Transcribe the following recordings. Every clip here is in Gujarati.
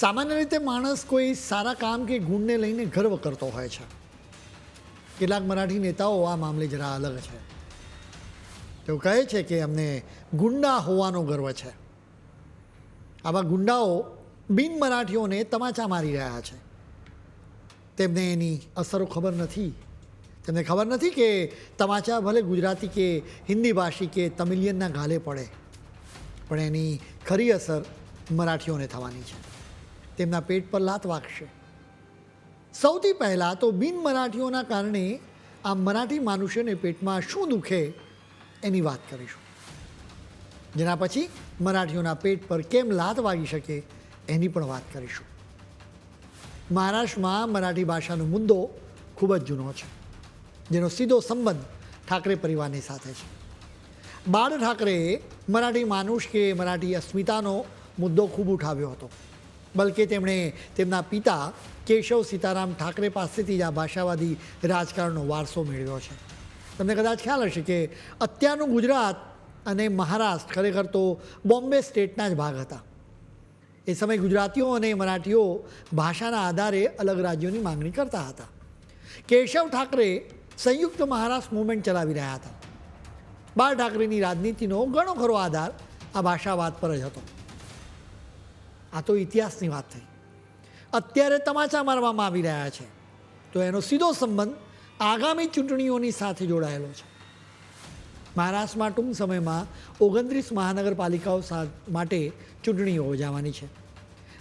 સામાન્ય રીતે માણસ કોઈ સારા કામ કે ગુણને લઈને ગર્વ કરતો હોય છે. કેટલાક મરાઠી નેતાઓ આ મામલે જરા અલગ છે. તેઓ કહે છે કે અમને ગુંડા હોવાનો ગર્વ છે. આવા ગુંડાઓ બિન મરાઠીઓને તમાચા મારી રહ્યા છે. તેમને એની અસરો ખબર નથી. તેમને ખબર નથી કે તમાચા ભલે ગુજરાતી કે હિન્દી ભાષી કે તમિલિયનના ગાલે પડે. પણ એની ખરી અસર મરાઠીઓને થવાની છે. તેમના પેટ પર લાત વાગશે. સૌથી પહેલાં તો બિન મરાઠીઓના કારણે આ મરાઠી માનુષ્યને પેટમાં શું દુખે એની વાત કરીશું. જેના પછી મરાઠીઓના પેટ પર કેમ લાત વાગી શકે એની પણ વાત કરીશું. મહારાષ્ટ્રમાં મરાઠી ભાષાનો મુદ્દો ખૂબ જ જૂનો છે, જેનો સીધો સંબંધ ઠાકરે પરિવારની સાથે છે. બાળ ઠાકરેએ મરાઠી માનુષ કે મરાઠી અસ્મિતાનો મુદ્દો ખૂબ ઉઠાવ્યો હતો. બલકે તેમણે તેમના પિતા કેશવ સીતારામ ઠાકરે પાસેથી જ આ ભાષાવાદી રાજકારણનો વારસો મેળવ્યો છે. તમને કદાચ ખ્યાલ હશે કે અત્યારનું ગુજરાત અને મહારાષ્ટ્ર ખરેખર તો બોમ્બે સ્ટેટના જ ભાગ હતા. એ સમયે ગુજરાતીઓ અને મરાઠીઓ ભાષાના આધારે અલગ રાજ્યોની માંગણી કરતા હતા. કેશવ ઠાકરે સંયુક્ત મહારાષ્ટ્ર મુવમેન્ટ ચલાવી રહ્યા હતા. બાળ ઠાકરેની રાજનીતિનો ઘણો ખરો આધાર આ ભાષાવાદ પર જ હતો. આ તો ઇતિહાસની વાત થઈ. અત્યારે તમાચા મારવામાં આવી રહ્યા છે. તો એનો સીધો સંબંધ આગામી ચૂંટણીઓની સાથે જોડાયેલો છે. મહારાષ્ટ્રમાં ટૂંક સમયમાં ઓગણત્રીસ મહાનગરપાલિકાઓ માટે ચૂંટણીઓ યોજાવાની છે.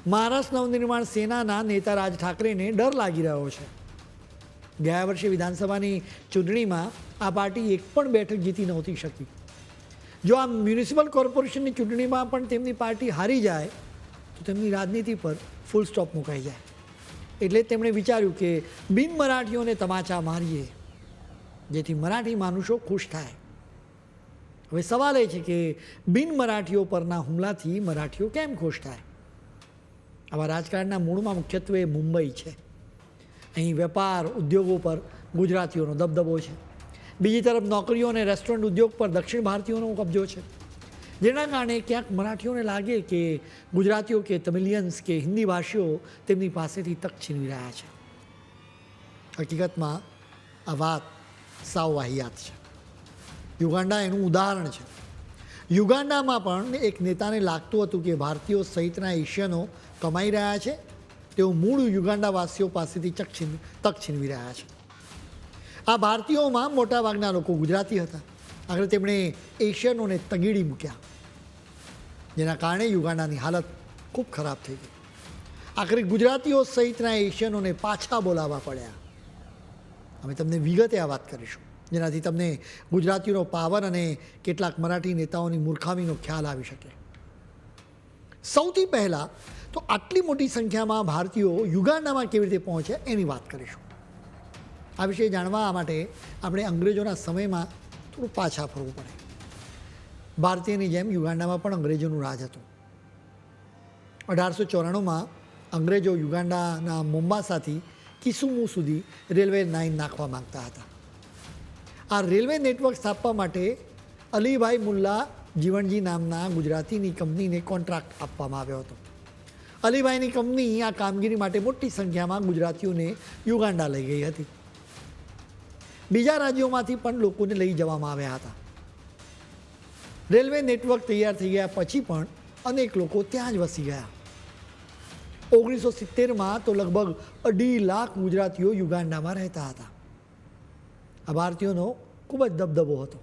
મહારાષ્ટ્ર નવનિર્માણ સેનાના નેતા રાજ ઠાકરેને ડર લાગી રહ્યો છે. ગયા વર્ષે વિધાનસભાની ચૂંટણીમાં આ પાર્ટી એક પણ બેઠક જીતી નહોતી શકી. જો આ મ્યુનિસિપલ કોર્પોરેશનની ચૂંટણીમાં પણ તેમની પાર્ટી હારી જાય તો તેમની રાજનીતિ પર ફૂલ સ્ટોપ મુકાઈ જાય. એટલે તેમણે વિચાર્યું કે બિન મરાઠીઓને તમાચા મારીએ, જેથી મરાઠી માનુષો ખુશ થાય. હવે સવાલ એ છે કે બિન મરાઠીઓ પરના હુમલાથી મરાઠીઓ કેમ ખુશ થાય? આવા રાજકારણના મૂળમાં મુખ્યત્વે મુંબઈ છે. અહીં વેપાર, ઉદ્યોગો પર ગુજરાતીઓનો દબદબો છે. બીજી તરફ નોકરીઓ અને રેસ્ટોરન્ટ ઉદ્યોગ પર દક્ષિણ ભારતીયોનો કબજો છે. જેના કારણે ક્યાંક મરાઠીઓને લાગે કે ગુજરાતીઓ કે તમિલિયન્સ કે હિન્દી ભાષીઓ તેમની પાસેથી તક છીનવી રહ્યા છે. હકીકતમાં આ વાત સાવ વાહિયાત છે. યુગાન્ડા એનું ઉદાહરણ છે. યુગાન્ડામાં પણ એક નેતાને લાગતું હતું કે ભારતીયો સહિતના એશિયનો કમાઈ રહ્યા છે. તેઓ મૂળ યુગાન્ડાવાસીઓ પાસેથી ચક તક છીનવી રહ્યા છે. આ ભારતીયોમાં મોટાભાગના લોકો ગુજરાતી હતા. આગળ તેમણે એશિયનોને તગીડી મૂક્યા. જેના કારણે યુગાંડાની હાલત ખૂબ ખરાબ થઈ ગઈ. આખરે ગુજરાતીઓ સહિતના એશિયનોને પાછા બોલાવવા પડ્યા. અમે તમને વિગતે આ વાત કરીશું, જેનાથી તમને ગુજરાતીઓનો પાવર અને કેટલાક મરાઠી નેતાઓની મૂર્ખામીનો ખ્યાલ આવી શકે. સૌથી પહેલાં તો આટલી મોટી સંખ્યામાં ભારતીયો યુગાંડામાં કેવી રીતે પહોંચે એની વાત કરીશું. આ વિશે જાણવા માટે આપણે અંગ્રેજોના સમયમાં થોડું પાછા ફરવું પડે. ભારતીયની જેમ યુગાન્ડામાં પણ અંગ્રેજોનું રાજ હતું. અઢારસો ચોરાણુંમાં અંગ્રેજો યુગાન્ડાના મોમ્બાસાથી કિસુમુ સુધી રેલવે લાઇન નાખવા માંગતા હતા. આ રેલવે નેટવર્ક સ્થાપવા માટે અલીભાઈ મુલ્લા જીવણજી નામના ગુજરાતીની કંપનીને કોન્ટ્રાક્ટ આપવામાં આવ્યો હતો. અલીભાઈની કંપની આ કામગીરી માટે મોટી સંખ્યામાં ગુજરાતીઓને યુગાન્ડા લઈ ગઈ હતી. બીજા રાજ્યોમાંથી પણ લોકોને લઈ જવામાં આવ્યા હતા. રેલવે નેટવર્ક તૈયાર થઈ ગયા પછી પણ અનેક લોકો ત્યાં જ વસી ગયા. ઓગણીસો સિત્તેરમાં તો લગભગ અઢી લાખ ગુજરાતીઓ યુગાન્ડામાં રહેતા હતા. આ ભારતીયોનો ખૂબ જ દબદબો હતો.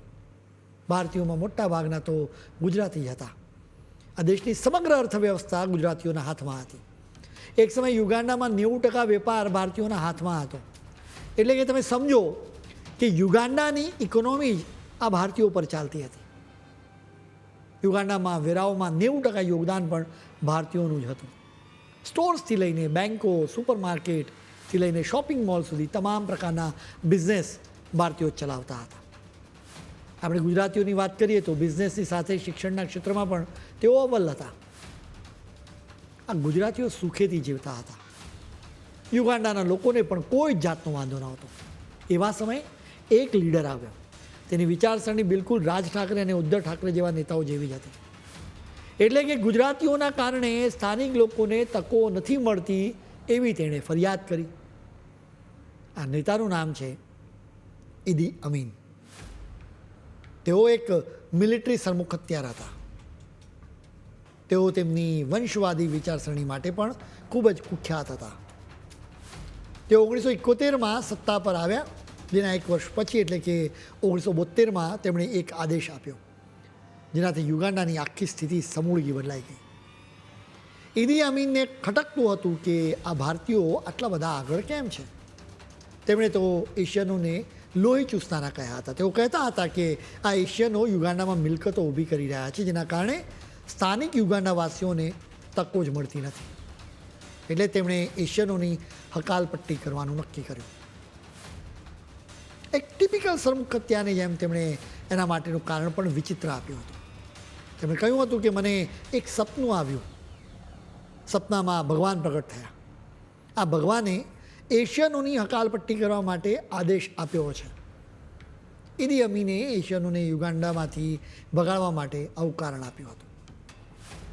ભારતીયોમાં મોટા ભાગના તો ગુજરાતી જ હતા. આ દેશની સમગ્ર અર્થવ્યવસ્થા ગુજરાતીઓના હાથમાં હતી. એક સમય યુગાન્ડામાં નેવું ટકા વેપાર ભારતીયોના હાથમાં હતો. એટલે કે તમે સમજો કે યુગાન્ડાની ઇકોનોમી જ આ ભારતીયો પર ચાલતી હતી. યુગાન્ડામાં વેરાઓમાં નેવું ટકા યોગદાન પણ ભારતીયોનું જ હતું. સ્ટોર્સથી લઈને બેન્કો સુપરમાર્કેટથી લઈને શોપિંગ મોલ સુધી તમામ પ્રકારના બિઝનેસ ભારતીયો ચલાવતા હતા. આપણે ગુજરાતીઓની વાત કરીએ તો બિઝનેસની સાથે શિક્ષણના ક્ષેત્રમાં પણ તેઓ અવ્વલ હતા. આ ગુજરાતીઓ સુખેથી જીવતા હતા. યુગાન્ડાના લોકોને પણ કોઈ જ જાતનો વાંધો નહોતો. એવા સમયે એક લીડર આવ્યો. તેની વિચારસરણી બિલકુલ રાજ ઠાકરે અને ઉદ્ધવ ઠાકરે જેવા નેતાઓ જેવી જ હતી. એટલે કે ગુજરાતીઓના કારણે સ્થાનિક લોકોને તકો નથી મળતી એવી તેણે ફરિયાદ કરી. આ નેતાનું નામ છે ઈદી અમીન. તેઓ એક મિલિટરી સરમુખ હત્યાર હતા. તેઓ તેમની વંશવાદી વિચારસરણી માટે પણ ખૂબ જ કુખ્યાત હતા. તેઓ ઓગણીસો એકોતેરમાં સત્તા પર આવ્યા. જેના એક વર્ષ પછી એટલે કે ઓગણીસો બોતેરમાં તેમણે એક આદેશ આપ્યો, જેનાથી યુગાન્ડાની આખી સ્થિતિ સમૂળગી બદલાઈ ગઈ. ઇદી અમીનને ખટકતું હતું કે આ ભારતીયો આટલા બધા આગળ કેમ છે? તેમણે તો એશિયનોને લોહી ચૂસનારા કહ્યા હતા. તેઓ કહેતા હતા કે આ એશિયનો યુગાન્ડામાં મિલકતો ઊભી કરી રહ્યા છે, જેના કારણે સ્થાનિક યુગાન્ડાવાસીઓને તકો જ મળતી નથી. એટલે તેમણે એશિયનોની હકાલપટ્ટી કરવાનું નક્કી કર્યું. એક ટિપિકલ સરમુખત્યાની જેમ તેમણે એના માટેનું કારણ પણ વિચિત્ર આપ્યું હતું. તેમણે કહ્યું હતું કે મને એક સપનું આવ્યું. સપનામાં ભગવાન પ્રગટ થયા. આ ભગવાને એશિયનોની હકાલપટ્ટી કરવા માટે આદેશ આપ્યો છે. ઈદી અમીને એશિયનોને યુગાન્ડામાંથી ભગાડવા માટે આવું કારણ આપ્યું હતું.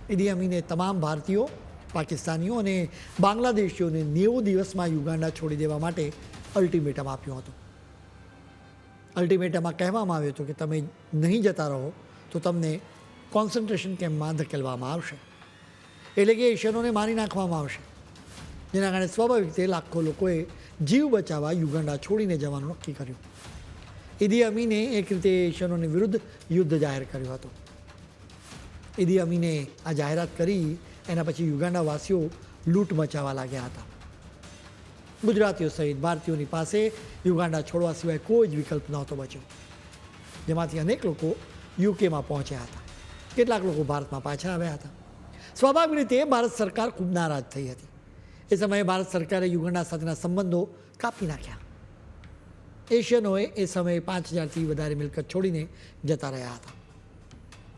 ઈદી અમીને તમામ ભારતીયો, પાકિસ્તાનીઓ અને બાંગ્લાદેશીઓને નેવું દિવસમાં યુગાન્ડા છોડી દેવા માટે અલ્ટિમેટમ આપ્યું હતું. અલ્ટિમેટમમાં કહેવામાં આવ્યું હતું કે તમે નહીં જતા રહો, તો તમને કોન્સન્ટ્રેશન કેમ્પમાં ધકેલવામાં આવશે. એટલે કે એશિયનોને મારી નાખવામાં આવશે. જેના કારણે સ્વાભાવિક રીતે લાખો લોકોએ જીવ બચાવવા યુગાન્ડા છોડીને જવાનું નક્કી કર્યું. ઈદી અમીને એક રીતે એશિયનોની વિરુદ્ધ યુદ્ધ જાહેર કર્યું હતું. ઈદી અમીને આ જાહેરાત કરી, એના પછી યુગાન્ડાવાસીઓ લૂંટ મચાવવા લાગ્યા હતા. ગુજરાતીઓ સહિત ભારતીયોની પાસે યુગાન્ડા છોડવા સિવાય કોઈ જ વિકલ્પ નહોતો બચ્યો. જેમાંથી અનેક લોકો યુકેમાં પહોંચ્યા હતા. કેટલાક લોકો ભારતમાં પાછા આવ્યા હતા. સ્વાભાવિક રીતે ભારત સરકાર ખૂબ નારાજ થઈ હતી. એ સમયે ભારત સરકારે યુગાન્ડા સાથેના સંબંધો કાપી નાખ્યા. એશિયનોએ એ સમયે પાંચ હજારથી વધારે મિલકત છોડીને જતા રહ્યા હતા.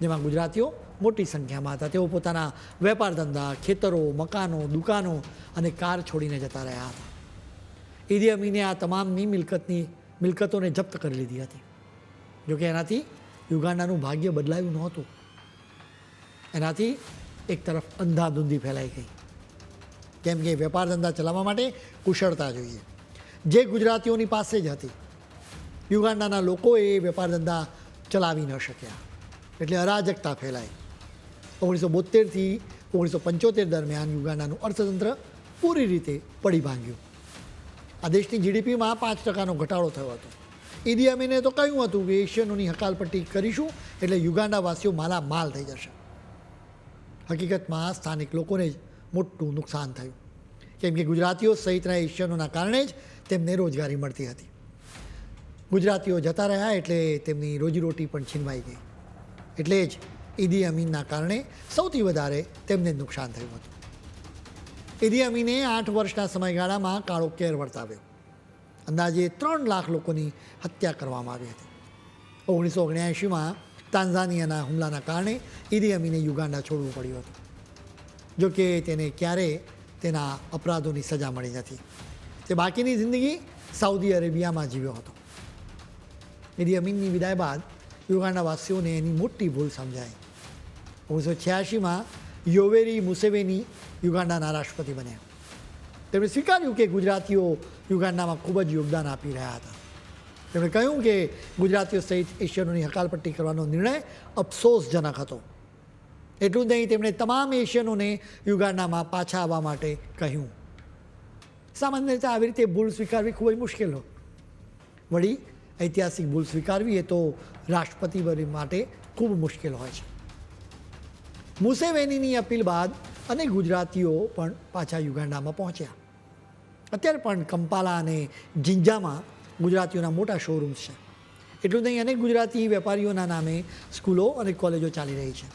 જેમાં ગુજરાતીઓ મોટી સંખ્યામાં હતા. તેઓ પોતાના વેપાર ધંધા, ખેતરો, મકાનો, દુકાનો અને કાર છોડીને જતા રહ્યા હતા. ઈદી અમીને આ તમામની મિલકતની, મિલકતોને જપ્ત કરી લીધી હતી. જોકે એનાથી યુગાન્ડાનું ભાગ્ય બદલાયું નહોતું. એનાથી એક તરફ અંધાધૂંધી ફેલાઈ ગઈ. કેમ કે વેપાર ધંધા ચલાવવા માટે કુશળતા જોઈએ. જે ગુજરાતીઓની પાસે જ હતી. યુગાન્ડાના લોકોએ વેપાર ધંધા ચલાવી ન શક્યા. એટલે અરાજકતા ફેલાઈ. ઓગણીસો બોતેરથી ઓગણીસો પંચોતેર દરમિયાન યુગાન્ડાનું અર્થતંત્ર પૂરી રીતે પડી ભાંગ્યું. આ દેશની જીડીપીમાં પાંચ ટકાનો ઘટાડો થયો હતો. ઈદી અમીને તો કહ્યું હતું કે એશિયનોની હકાલપટ્ટી કરીશું એટલે યુગાન્ડાવાસીઓ માલામાલ થઈ જશે. હકીકતમાં સ્થાનિક લોકોને જ મોટું નુકસાન થયું. કેમ કે ગુજરાતીઓ સહિતના એશિયનોના કારણે જ તેમને રોજગારી મળતી હતી. ગુજરાતીઓ જતા રહ્યા એટલે તેમની રોજીરોટી પણ છીનવાઈ ગઈ. એટલે જ ઈદી અમીનના કારણે સૌથી વધારે તેમને નુકસાન થયું હતું. ઈદી અમીને આઠ વર્ષના સમયગાળામાં કાળો કેર વર્તાવ્યો. અંદાજે ત્રણ લાખ લોકોની હત્યા કરવામાં આવી હતી. ઓગણીસો ઓગણ્યાએંશીમાં તાન્ઝાનિયાના હુમલાના કારણે ઇદી અમીને યુગાન્ડા છોડવું પડ્યું હતું. જોકે તેને ક્યારેય તેના અપરાધોની સજા મળી નથી. તે બાકીની જિંદગી સાઉદી અરેબિયામાં જીવ્યો હતો. ઇદી અમીનની વિદાય બાદ યુગાન્ડાવાસીઓને એની મોટી ભૂલ સમજાઈ. ઓગણીસો છ્યાસીમાં યોવેરી મુસેવેની યુગાન્ડાના રાષ્ટ્રપતિ બન્યા. તેમણે સ્વીકાર્યું કે ગુજરાતીઓ યુગાન્ડામાં ખૂબ જ યોગદાન આપી રહ્યા હતા. તેમણે કહ્યું કે ગુજરાતીઓ સહિત એશિયનોની હકાલપટ્ટી કરવાનો નિર્ણય અફસોસજનક હતો. એટલું જ નહીં, તેમણે તમામ એશિયનોને યુગાન્ડામાં પાછા આવવા માટે કહ્યું. સામાન્ય રીતે આવી રીતે ભૂલ સ્વીકારવી ખૂબ જ મુશ્કેલ હોય. વળી, ઐતિહાસિક ભૂલ સ્વીકારવી એ તો રાષ્ટ્રપતિ માટે ખૂબ મુશ્કેલ હોય છે. મુસેવેનીની અપીલ બાદ અનેક ગુજરાતીઓ પણ પાછા યુગાન્ડામાં પહોંચ્યા. અત્યારે પણ કંપાલા અને જિંજામાં ગુજરાતીઓના મોટા શોરૂમ્સ છે. એટલું નહીં, અનેક ગુજરાતી વેપારીઓના નામે સ્કૂલો અને કોલેજો ચાલી રહી છે.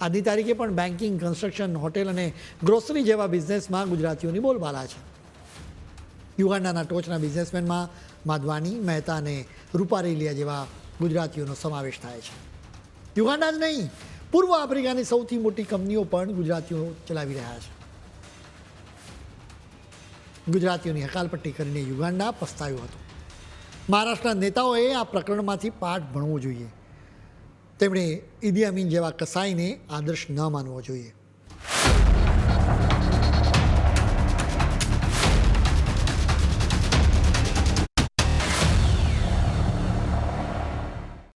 આજની તારીખે પણ બેન્કિંગ કન્સ્ટ્રક્શન હોટેલ અને ગ્રોસરી જેવા બિઝનેસમાં ગુજરાતીઓની બોલબાલા છે. યુગાન્ડાના ટોચના બિઝનેસમેનમાં માધવાની, મહેતા અને રૂપારેલિયા જેવા ગુજરાતીઓનો સમાવેશ થાય છે. યુગાન્ડા જ નહીં પૂર્વ આફ્રિકાની સૌથી મોટી કંપનીઓ પણ ગુજરાતીઓ ચલાવી રહ્યા છે. ગુજરાતીઓની હકાલપટ્ટી કરીને યુગાન્ડા પસ્તાયું હતું. મહારાષ્ટ્રના નેતાઓએ આ પ્રકરણમાંથી પાઠ ભણવો જોઈએ. તેમણે ઇદી અમીન જેવા કસાઈને આદર્શ ન માનવો જોઈએ.